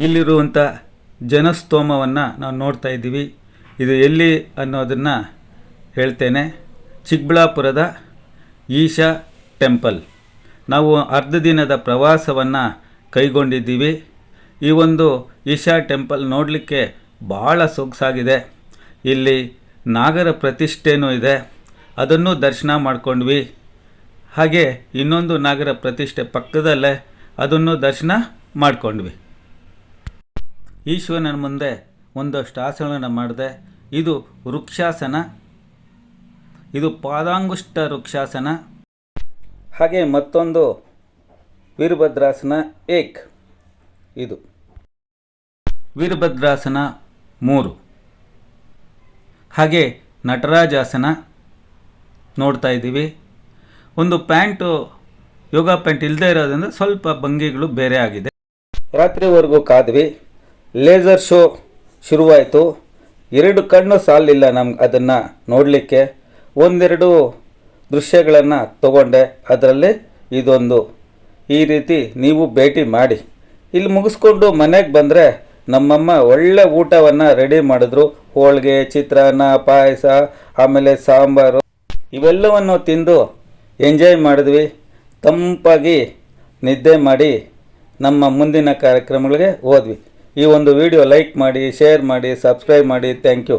ಇಲ್ಲಿರುವಂಥ ಜನಸ್ತೋಮವನ್ನು ನಾವು ನೋಡ್ತಾ ಇದ್ದೀವಿ. ಇದು ಎಲ್ಲಿ ಅನ್ನೋದನ್ನು ಹೇಳ್ತೇನೆ. ಚಿಕ್ಕಬಳ್ಳಾಪುರದ ಈಶಾ ಟೆಂಪಲ್. ನಾವು ಅರ್ಧ ದಿನದ ಪ್ರವಾಸವನ್ನು ಕೈಗೊಂಡಿದ್ದೀವಿ. ಈ ಒಂದು ಈಶಾ ಟೆಂಪಲ್ ನೋಡಲಿಕ್ಕೆ ಭಾಳ ಸೊಗಸಾಗಿದೆ. ಇಲ್ಲಿ ನಾಗರ ಪ್ರತಿಷ್ಠೆನೂ ಇದೆ. ಅದನ್ನು ದರ್ಶನ ಮಾಡ್ಕೊಂಡ್ವಿ. ಹಾಗೆ ಇನ್ನೊಂದು ನಾಗರ ಪ್ರತಿಷ್ಠೆ ಪಕ್ಕದಲ್ಲೇ ಅದನ್ನು ದರ್ಶನ ಮಾಡ್ಕೊಂಡ್ವಿ. ಈಶ್ವರನ ಮುಂದೆ ಒಂದಷ್ಟು ಆಸನಗಳನ್ನು ಮಾಡಿದೆ. ಇದು ವೃಕ್ಷಾಸನ. ಇದು ಪಾದಾಂಗುಷ್ಟ ವೃಕ್ಷಾಸನ. ಹಾಗೆ ಮತ್ತೊಂದು ವೀರಭದ್ರಾಸನ ಏಕ್. ಇದು ವೀರಭದ್ರಾಸನ ಮೂರು. ಹಾಗೆ ನಟರಾಜಾಸನ ನೋಡ್ತಾ ಇದ್ದೀವಿ. ಒಂದು ಪ್ಯಾಂಟು, ಯೋಗ ಪ್ಯಾಂಟ್ ಇಲ್ಲದೆ ಇರೋದ್ರಿಂದ ಸ್ವಲ್ಪ ಭಂಗಿಗಳು ಬೇರೆ ಆಗಿದೆ. ರಾತ್ರಿವರೆಗೂ ಕಾದ್ವಿ. ಲೇಸರ್ ಶೋ ಶುರುವಾಯಿತು. ಎರಡು ಕಣ್ಣು ಸಾಲಿಲ್ಲ ನಮ್ಗೆ ಅದನ್ನು ನೋಡಲಿಕ್ಕೆ. ಒಂದೆರಡು ದೃಶ್ಯಗಳನ್ನು ತಗೊಂಡೆ. ಅದರಲ್ಲಿ ಇದೊಂದು. ಈ ರೀತಿ ನೀವು ಭೇಟಿ ಮಾಡಿ. ಇಲ್ಲಿ ಮುಗಿಸ್ಕೊಂಡು ಮನೆಗೆ ಬಂದರೆ ನಮ್ಮಮ್ಮ ಒಳ್ಳೆ ಊಟವನ್ನು ರೆಡಿ ಮಾಡಿದ್ರು. ಹೋಳಿಗೆ, ಚಿತ್ರಾನ್ನ, ಪಾಯಸ, ಆಮೇಲೆ ಸಾಂಬಾರು. ಇವೆಲ್ಲವನ್ನು ತಿಂದು ಎಂಜಾಯ್ ಮಾಡಿದ್ವಿ. ತಂಪಾಗಿ ನಿದ್ದೆ ಮಾಡಿ ನಮ್ಮ ಮುಂದಿನ ಕಾರ್ಯಕ್ರಮಗಳಿಗೆ ಹೋದ್ವಿ. ಈ ಒಂದು ವಿಡಿಯೋ ಲೈಕ್ ಮಾಡಿ ಶೇರ್ ಮಾಡಿ ಸಬ್ಸ್ಕ್ರೈಬ್ ಮಾಡಿ ಥ್ಯಾಂಕ್ ಯು